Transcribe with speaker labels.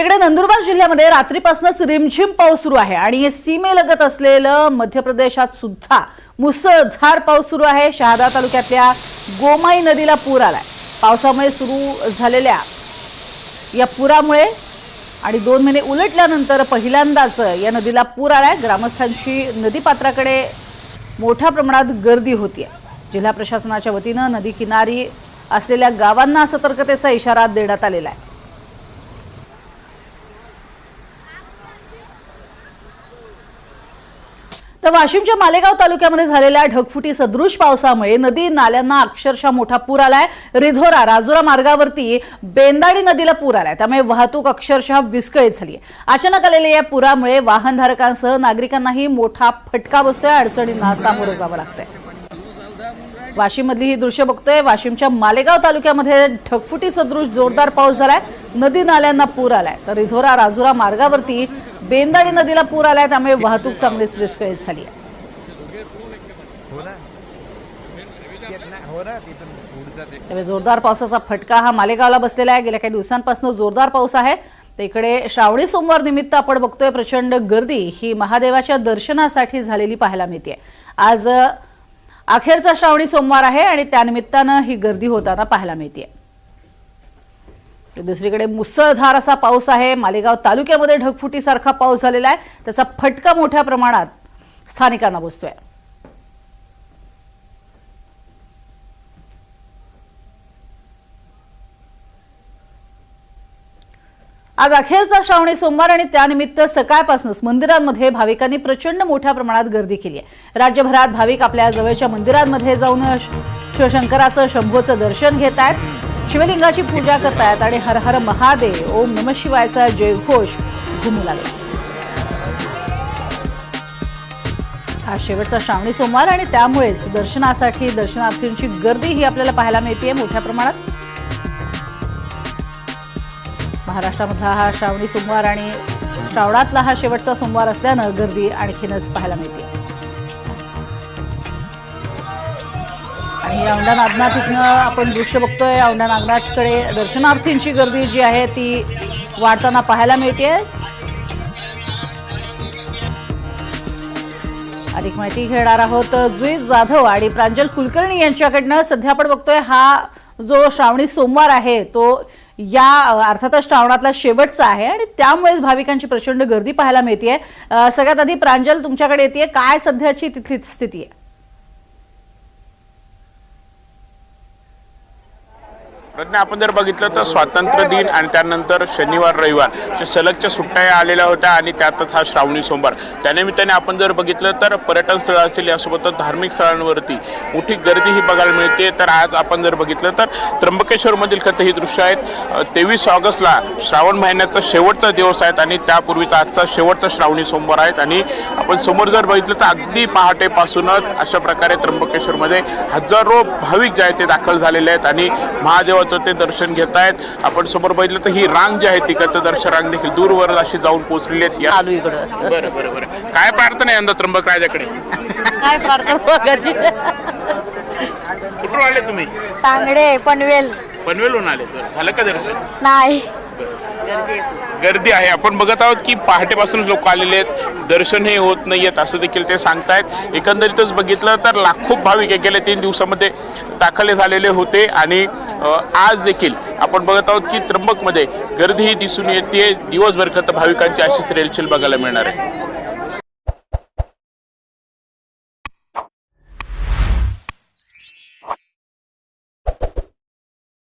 Speaker 1: इकडे नंदुरबार जिल्ह्यामध्ये रात्रीपासूनच रिमझिम पाऊस सुरू आहे आणि सीमेलगत असलेलं मध्य प्रदेशात सुद्धा मुसळधार पाऊस सुरू आहे. शहादा तालुक्यातल्या गोमाई नदीला पूर आलाय. पावसामुळे सुरू झालेल्या या पुरामुळे आणि दोन महिने उलटल्यानंतर पहिल्यांदाच या नदीला पूर आलाय. ग्रामस्थांची नदीपात्राकडे मोठ्या प्रमाणात गर्दी होती जिल्हा प्रशासनाच्या वतीनं नदी किनारी असलेल्या गावांना सतर्कतेचा इशारा देण्यात आलेला आहे. तर वाशिमच्या मालेगाव तालुक्यामध्ये झालेल्या ढगफुटी सदृश पावसामुळे नदी नाल्यांना अक्षरशः मोठा पूर आलाय. रिधोरा राजुरा मार्गावरती बेंदाडी नदीला पूर आलाय. त्यामुळे वाहतूक अक्षरशः विस्कळीत झाली आहे अचानक आलेल्या या पुरामुळे वाहनधारकांसह नागरिकांनाही मोठा फटका बसतोय. अडचणींना सामोरं जावं लागतंय. वाशिममधली ही दृश्य बघतोय. वाशिमच्या मालेगाव तालुक्यामध्ये ढगफुटी सदृश जोरदार पाऊस झालाय. नदी नाल्यांना पूर आलाय. तर रिधोरा राजुरा मार्गावरती बेंदाडी नदीला पूर आलाय त्यामुळे वाहतूक चांगलीच विस्कळीत झाली आहे. त्यामुळे जोरदार पावसाचा फटका हा मालेगावला बसलेला आहे. गेल्या काही दिवसांपासून जोरदार पाऊस आहे. तर इकडे श्रावणी सोमवार निमित्त आपण बघतोय प्रचंड गर्दी ही महादेवाच्या दर्शनासाठी झालेली पाहायला मिळते आज अखेरचा श्रावणी सोमवार आहे आणि त्यानिमित्तानं ही गर्दी होताना पाहायला मिळते दुसरीकडे मुसळधार असा पाऊस आहे. मालेगाव तालुक्यामध्ये ढगफुटीसारखा पाऊस झालेला आहे. त्याचा फटका मोठ्या प्रमाणात स्थानिकांना बसतोय. आज अखेरचा श्रावणी सोमवार आणि त्यानिमित्त सकाळपासूनच मंदिरांमध्ये भाविकांनी प्रचंड मोठ्या प्रमाणात गर्दी केली आहे. राज्यभरात भाविक आपल्या जवळच्या मंदिरांमध्ये जाऊन शिवशंकराचं शंभूचं दर्शन घेत आहेत. शिवलिंगाची पूजा करतायत आणि हर हर महादेव ओम नम शिवायचा जयघोष घुमू लागला हा शेवटचा श्रावणी सोमवार आणि त्यामुळेच दर्शनासाठी दर्शनार्थींची गर्दी ही आपल्याला पाहायला मिळते मोठ्या प्रमाणात. महाराष्ट्रामधला हा श्रावणी सोमवार आणि श्रावणातला हा शेवटचा सोमवार असल्यानं गर्दी आणखीनच पाहायला मिळते. आणि औंढा नागनाथ इथनं आपण दृश्य बघतोय. औंढा नागनाथकडे दर्शनार्थींची गर्दी जी आहे ती वाढताना पाहायला मिळते अधिक माहिती घेणार आहोत जुई जाधव आणि प्रांजल कुलकर्णी यांच्याकडनं. सध्या आपण बघतोय हा जो श्रावणी सोमवार आहे तो या अर्थातच श्रावणातला शेवटचा आहे आणि त्यामुळेच भाविकांची प्रचंड गर्दी पाहायला मिळते सगळ्यात आधी प्रांजल तुमच्याकडे येते काय सध्याची तिथली स्थिती आहे?
Speaker 2: प्रज्ञा आपण जर बघितलं तर स्वातंत्र्य दिन आणि त्यानंतर शनिवार रविवार सलगच्या सुट्ट्या आलेल्या होत्या आणि त्यातच हा श्रावणी सोमवार. त्यानिमित्ताने आपण जर बघितलं तर पर्यटन स्थळं असेल यासोबतच धार्मिक स्थळांवरती मोठी गर्दी ही बघायला मिळते. तर आज आपण जर बघितलं तर त्र्यंबकेश्वरमधील कथ ही दृश्य आहेत. तेवीस ऑगस्टला श्रावण महिन्याचा शेवटचा दिवस आहेत आणि त्यापूर्वीचा आजचा शेवटचा श्रावणी सोमवार आहेत. आणि आपण समोर जर बघितलं तर अगदी पहाटेपासूनच अशा प्रकारे त्र्यंबकेश्वरमध्ये हजारो भाविक जे आहेत ते दाखल झालेले आहेत. आणि महादेवाचं ते दर्शन घेत आहेत. आपण समोर बघितलं तर ही रांग जी आहे ती दर्शन रांग देखील दूरवर अशी जाऊन पोहोचलेली आहेत. या
Speaker 3: आलू इकडं.
Speaker 2: बरं बरं बरं. काय प्रार्थना आहे यंदा त्र्यंबक राजाकडे?
Speaker 3: काय प्रार्थना बघायची?
Speaker 2: कुठून आले तुम्ही?
Speaker 3: सांगडे पनवेल.
Speaker 2: पनवेलहून आले. झालं का दर्शन?
Speaker 3: नाही.
Speaker 2: गर्दी आहे. आपण बघत आहोत की पहाटेपासूनच लोक आलेले आहेत. दर्शन हे होत नाही आहेत असं देखील ते सांगतायत. एकंदरीतच बघितलं तर लाखो भाविक हे गेल्या तीन दिवसामध्ये दाखले झालेले होते आणि आज देखील आपण बघत आहोत की त्र्यंबकमध्ये गर्दीही दिसून येते. दिवसभर खत भाविकांची अशीच रेलचेल बघायला मिळणार आहे.